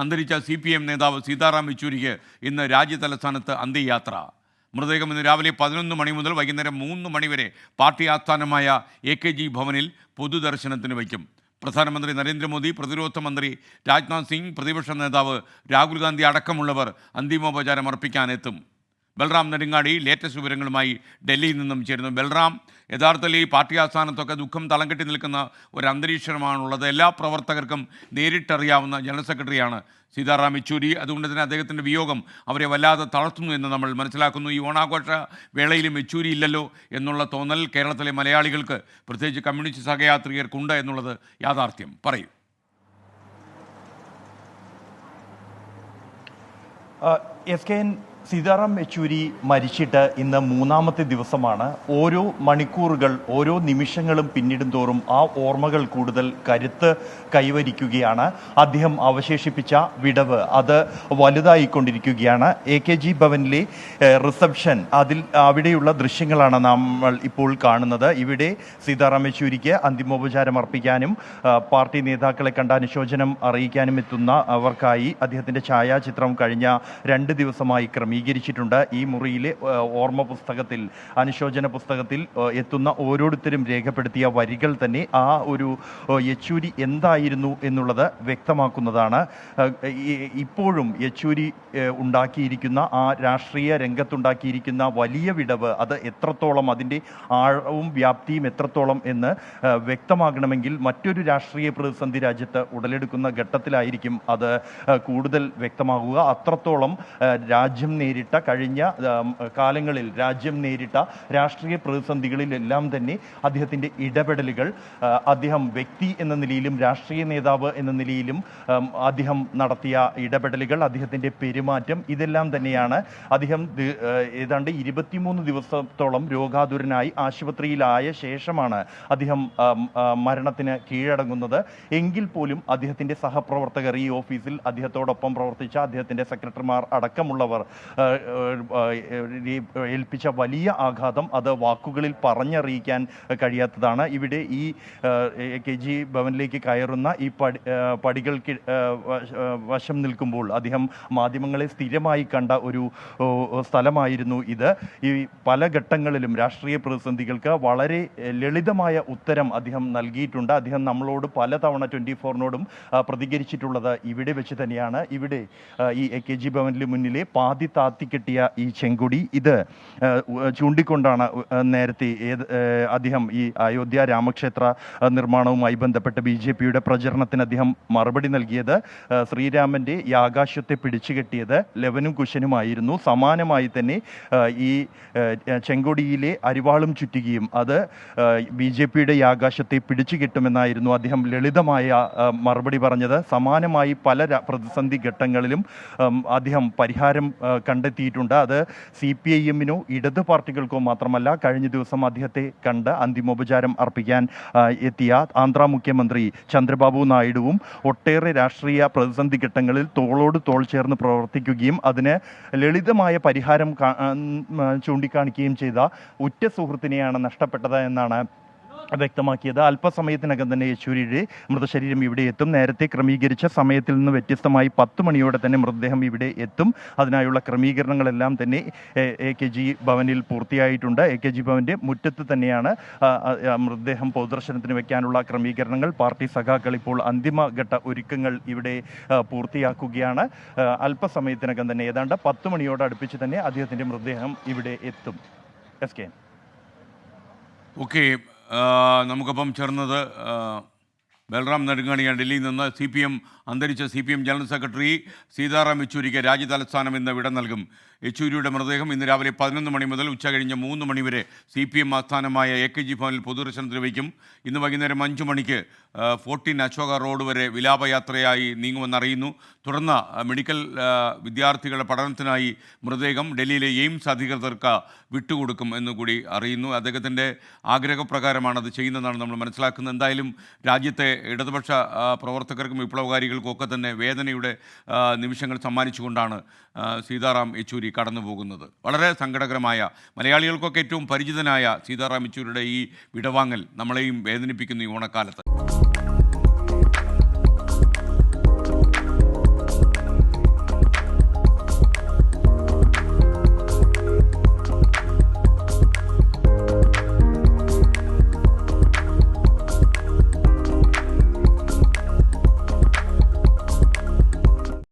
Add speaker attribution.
Speaker 1: അന്തരിച്ച C P M നേതാവ് സീതാറാം യെച്ചൂരിക്ക് ഇന്ന് രാജ്യതലസ്ഥാനത്ത് അന്ത്യയാത്ര. മൃതദേഹം ഇന്ന് രാവിലെ പതിനൊന്ന് മണി മുതൽ വൈകുന്നേരം മൂന്ന് മണിവരെ പാർട്ടി ആസ്ഥാനമായ എ കെ ജി ഭവനിൽ പൊതുദർശനത്തിന് വയ്ക്കും. പ്രധാനമന്ത്രി നരേന്ദ്രമോദി പ്രതിരോധ മന്ത്രി രാജ്നാഥ് സിംഗ് പ്രതിപക്ഷ നേതാവ് രാഹുൽ ഗാന്ധി അടക്കമുള്ളവർ അന്തിമോപചാരം അർപ്പിക്കാനെത്തും. ബൽറാം നെടുങ്ങാടി ലേറ്റസ്റ്റ് വിവരങ്ങളുമായി ഡൽഹിയിൽ നിന്നും ചേരുന്നു. ബൽറാം യഥാർത്ഥത്തിൽ ഈ പാർട്ടി ആസ്ഥാനത്തൊക്കെ ദുഃഖം തളം കെട്ടി നിൽക്കുന്ന ഒരു അന്തരീക്ഷമാണുള്ളത്. എല്ലാ പ്രവർത്തകർക്കും നേരിട്ടറിയാവുന്ന ജനറൽ സെക്രട്ടറിയാണ് സീതാറാം യെച്ചൂരി. അതുകൊണ്ട് തന്നെ അദ്ദേഹത്തിന്റെ വിയോഗം അവരെ വല്ലാതെ തളർത്തുന്നു എന്ന് നമ്മൾ മനസ്സിലാക്കുന്നു. ഈ ഓണാഘോഷ വേളയിലും യെച്ചൂരി ഇല്ലല്ലോ എന്നുള്ള തോന്നൽ കേരളത്തിലെ മലയാളികൾക്ക് പ്രത്യേകിച്ച് കമ്മ്യൂണിസ്റ്റ് സഹയാത്രികർക്കുണ്ട് എന്നുള്ളത് യാഥാർത്ഥ്യം. പറയൂ.
Speaker 2: S K N Sitaram Yechury മരിച്ചിട്ട് ഇന്ന് മൂന്നാമത്തെ ദിവസമാണ്. ഓരോ മണിക്കൂറുകൾ ഓരോ നിമിഷങ്ങളും പിന്നിടും തോറും ആ ഓർമ്മകൾ കൂടുതൽ കരുത്ത് കൈവരിക്കുകയാണ്. അദ്ദേഹം അവശേഷിപ്പിച്ച വിടവ് അത് വലുതായിക്കൊണ്ടിരിക്കുകയാണ്. എ കെ ജി ഭവനിലെ റിസപ്ഷൻ അതിൽ അവിടെയുള്ള ദൃശ്യങ്ങളാണ് നമ്മൾ ഇപ്പോൾ കാണുന്നത്. ഇവിടെ സീതാറാം യെച്ചൂരിക്ക് അന്തിമോപചാരം അർപ്പിക്കാനും പാർട്ടി നേതാക്കളെ കണ്ട അനുശോചനം അറിയിക്കാനും എത്തുന്ന അവർക്കായി അദ്ദേഹത്തിന്റെ ഛായാചിത്രം കഴിഞ്ഞ രണ്ട് ദിവസമായി ക്രമീകരിച്ചിട്ടുണ്ട് ഈ മുറിയിലെ ഓർമ്മ പുസ്തകത്തിൽ അനുശോചന പുസ്തകത്തിൽ എത്തുന്ന ഓരോരുത്തരും രേഖപ്പെടുത്തിയ വരികൾ തന്നെ ആ ഒരു യച്ചൂരി എന്തായിരുന്നു എന്നുള്ളത് വ്യക്തമാക്കുന്നതാണ്. ഇപ്പോഴും യെച്ചൂരി ഉണ്ടാക്കിയിരിക്കുന്ന ആ രാഷ്ട്രീയ രംഗത്തുണ്ടാക്കിയിരിക്കുന്ന വലിയ വിടവ് അത് എത്രത്തോളം അതിന്റെ ആഴവും വ്യാപ്തിയും എത്രത്തോളം എന്ന് വ്യക്തമാകണമെങ്കിൽ മറ്റൊരു രാഷ്ട്രീയ പ്രതിസന്ധി രാജ്യത്ത് ഉടലെടുക്കുന്ന ഘട്ടത്തിലായിരിക്കും അത് കൂടുതൽ വ്യക്തമാകുക. അത്രത്തോളം രാജ്യം നേരിട്ട കഴിഞ്ഞ കാലങ്ങളിൽ രാജ്യം നേരിട്ട രാഷ്ട്രീയ പ്രതിസന്ധികളിലെല്ലാം തന്നെ അദ്ദേഹത്തിന്റെ ഇടപെടലുകൾ അദ്ദേഹം വ്യക്തി എന്ന നിലയിലും രാഷ്ട്രീയ നേതാവ് എന്ന നിലയിലും അദ്ദേഹം നടത്തിയ ഇടപെടലുകൾ അദ്ദേഹത്തിന്റെ പെരുമാറ്റം ഇതെല്ലാം തന്നെയാണ്. അദ്ദേഹം ഏതാണ്ട് ഇരുപത്തിമൂന്ന് ദിവസത്തോളം രോഗാതുരനായി ആശുപത്രിയിലായ ശേഷമാണ് അദ്ദേഹം മരണത്തിന് കീഴടങ്ങുന്നത്. എങ്കിൽ പോലും അദ്ദേഹത്തിന്റെ സഹപ്രവർത്തകർ ഈ ഓഫീസിൽ അദ്ദേഹത്തോടൊപ്പം പ്രവർത്തിച്ച അദ്ദേഹത്തിന്റെ സെക്രട്ടറിമാർ അടക്കമുള്ളവർ ഏൽപ്പിച്ച വലിയ ആഘാതം അത് വാക്കുകളിൽ പറഞ്ഞറിയിക്കാൻ കഴിയാത്തതാണ്. ഇവിടെ ഈ കെ ജി ഭവനിലേക്ക് കയറുന്ന ഈ പടി പടികൾക്ക് വശം നിൽക്കുമ്പോൾ അദ്ദേഹം മാധ്യമങ്ങളെ സ്ഥിരമായി കണ്ട ഒരു സ്ഥലമായിരുന്നു ഇത്. ഈ പല ഘട്ടങ്ങളിലും രാഷ്ട്രീയ പ്രതിസന്ധികൾക്ക് വളരെ ലളിതമായ ഉത്തരം അദ്ദേഹം നൽകിയിട്ടുണ്ട്. അദ്ദേഹം നമ്മളോട് പലതവണ ട്വന്റി ഫോറിനോടും പ്രതികരിച്ചിട്ടുള്ളത് ഇവിടെ വെച്ച് തന്നെയാണ്. ഇവിടെ ഈ എ കെ ജി ഭവനിൽ മുന്നിലെ പാതി താത്തിക്കെട്ടിയ ഈ ചെങ്കുടി ഇത് ചൂണ്ടിക്കൊണ്ടാണ് നേരത്തെ ഏത് അദ്ദേഹം ഈ അയോധ്യ രാമക്ഷേത്ര നിർമ്മാണവുമായി ബന്ധപ്പെട്ട് ബി ജെ പിയുടെ പ്രചരണത്തിന് അദ്ദേഹം മറുപടി നൽകിയത് ശ്രീരാമന്റെ ആകാശത്തെ പിടിച്ചു പിടിച്ചുകെട്ടിയത് ലെവനും കുശനുമായിരുന്നു. സമാനമായി തന്നെ ഈ ചെങ്കൊടിയിലെ അരിവാളും ചുറ്റുകയും അത് ബി ജെ പിയുടെ ആകാശത്തെ പിടിച്ചു കിട്ടുമെന്നായിരുന്നു അദ്ദേഹം ലളിതമായ മറുപടി പറഞ്ഞത്. സമാനമായി പല പ്രതിസന്ധി ഘട്ടങ്ങളിലും അദ്ദേഹം പരിഹാരം കണ്ടെത്തിയിട്ടുണ്ട്. അത് സി പി ഐ എമ്മിനോ ഇടത് പാർട്ടികൾക്കോ മാത്രമല്ല കഴിഞ്ഞ ദിവസം അദ്ദേഹത്തെ കണ്ട് അന്തിമോപചാരം അർപ്പിക്കാൻ എത്തിയ ആന്ധ്ര മുഖ്യമന്ത്രി ചന്ദ്രബാബു നായിഡുവും ഒട്ടേറെ രാഷ്ട്രീയ പ്രതിസന്ധി ഘട്ടങ്ങളിൽ തോളോട് തോൾ ചേർന്ന് പ്രവർത്തിക്കുകയും അതിന് ലളിതമായ പരിഹാരം ചൂണ്ടിക്കാണിക്കുകയും ചെയ്ത ഉറ്റ സുഹൃത്തിനെയാണ് നഷ്ടപ്പെട്ടത് എന്നാണ് വ്യക്തമാക്കിയത്. അല്പസമയത്തിനകം തന്നെ യെച്ചൂരിയുടെ മൃതശരീരം ഇവിടെ എത്തും. നേരത്തെ ക്രമീകരിച്ച സമയത്തിൽ നിന്ന് വ്യത്യസ്തമായി പത്ത് മണിയോടെ തന്നെ മൃതദേഹം ഇവിടെ എത്തും. അതിനായുള്ള ക്രമീകരണങ്ങളെല്ലാം തന്നെ എ- കെ ജി ഭവനിൽ പൂർത്തിയായിട്ടുണ്ട്. എ കെ ജി ഭവന്റെ മുറ്റത്ത് തന്നെയാണ് മൃതദേഹം പൊതുദർശനത്തിന് വയ്ക്കാനുള്ള ക്രമീകരണങ്ങൾ. പാർട്ടി സഖാക്കൾ ഇപ്പോൾ അന്തിമഘട്ട ഒരുക്കങ്ങൾ ഇവിടെ പൂർത്തിയാക്കുകയാണ്. അല്പസമയത്തിനകം തന്നെ ഏതാണ്ട് പത്ത് മണിയോട് അടുപ്പിച്ച് തന്നെ അദ്ദേഹത്തിന്റെ മൃതദേഹം ഇവിടെ എത്തും. S K.
Speaker 1: ഓക്കെ നമുക്കൊപ്പം ചേർന്നത് ബൽറാം നെടുങ്ങാണിയാണ് ഡൽഹിയിൽ നിന്ന് സി പി എം അന്തരിച്ച C P M general secretary Sitaram യെച്ചൂരിക്ക് രാജ്യതലസ്ഥാനം ഇന്ന് വിട നൽകും. യെച്ചൂരിയുടെ മൃതദേഹം ഇന്ന് രാവിലെ പതിനൊന്ന് മണി മുതൽ ഉച്ച കഴിഞ്ഞ് മൂന്ന് മണി വരെ സി പി എം ആസ്ഥാനമായ എ കെ ജി ഭവനിൽ പൊതുദർശനത്തിന് വയ്ക്കും. ഇന്ന് വൈകുന്നേരം അഞ്ച് മണിക്ക് ഫോർട്ടീൻ അശോക റോഡ് വരെ വിലാപയാത്രയായി നീങ്ങുമെന്നറിയുന്നു. തുടർന്ന് മെഡിക്കൽ വിദ്യാർത്ഥികളുടെ പഠനത്തിനായി മൃതദേഹം ഡൽഹിയിലെ എയിംസ് അധികൃതർക്ക് വിട്ടുകൊടുക്കും എന്നുകൂടി അറിയുന്നു. അദ്ദേഹത്തിന്റെ ആഗ്രഹപ്രകാരമാണ് അത് ചെയ്യുന്നതെന്നാണ് നമ്മൾ മനസ്സിലാക്കുന്നത്. എന്തായാലും രാജ്യത്തെ ഇടതുപക്ഷ പ്രവർത്തകർക്കും വിപ്ലവകാരികൾക്കും ഒക്കെ തന്നെ വേദനയുടെ നിമിഷങ്ങൾ സമ്മാനിച്ചുകൊണ്ടാണ് സീതാറാം യെച്ചൂരി കടന്നു പോകുന്നത് വളരെ സങ്കടകരമായ മലയാളികൾക്കൊക്കെ ഏറ്റവും പരിചിതനായ സീതാറാം യെച്ചൂരിയുടെ ഈ വിടവാങ്ങൽ നമ്മളെയും വേദനിപ്പിക്കുന്നു ഈ ഓണക്കാലത്ത്.